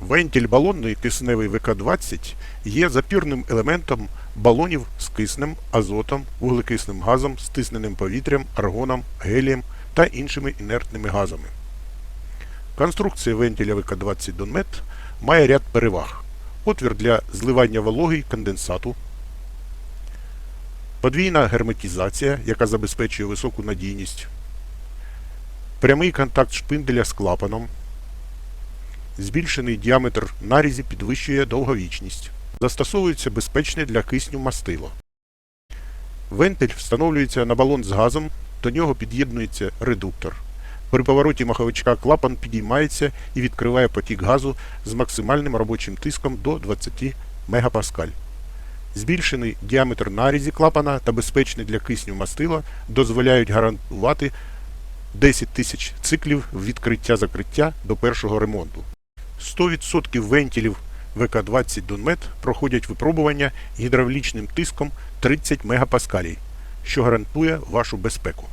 Вентиль балонний кисневий ВК-20 є запірним елементом балонів з киснем, азотом, вуглекисним газом, стисненим повітрям, аргоном, гелієм та іншими інертними газами. Конструкція вентиля ВК-20 Донмет має ряд переваг. Отвір для зливання вологи й конденсату, подвійна герметизація, яка забезпечує високу надійність, прямий контакт шпинделя з клапаном, Збільшений діаметр нарізі підвищує довговічність. Застосовується безпечне для кисню мастило. Вентиль встановлюється на балон з газом, до нього під'єднується редуктор. При повороті маховичка клапан підіймається і відкриває потік газу з максимальним робочим тиском до 20 МПа. Збільшений діаметр нарізі клапана та безпечне для кисню мастило дозволяють гарантувати 10 тисяч циклів відкриття-закриття до першого ремонту. 100% вентилів ВК-20 Донмет проходять випробування гідравлічним тиском 30 МПа, що гарантує вашу безпеку.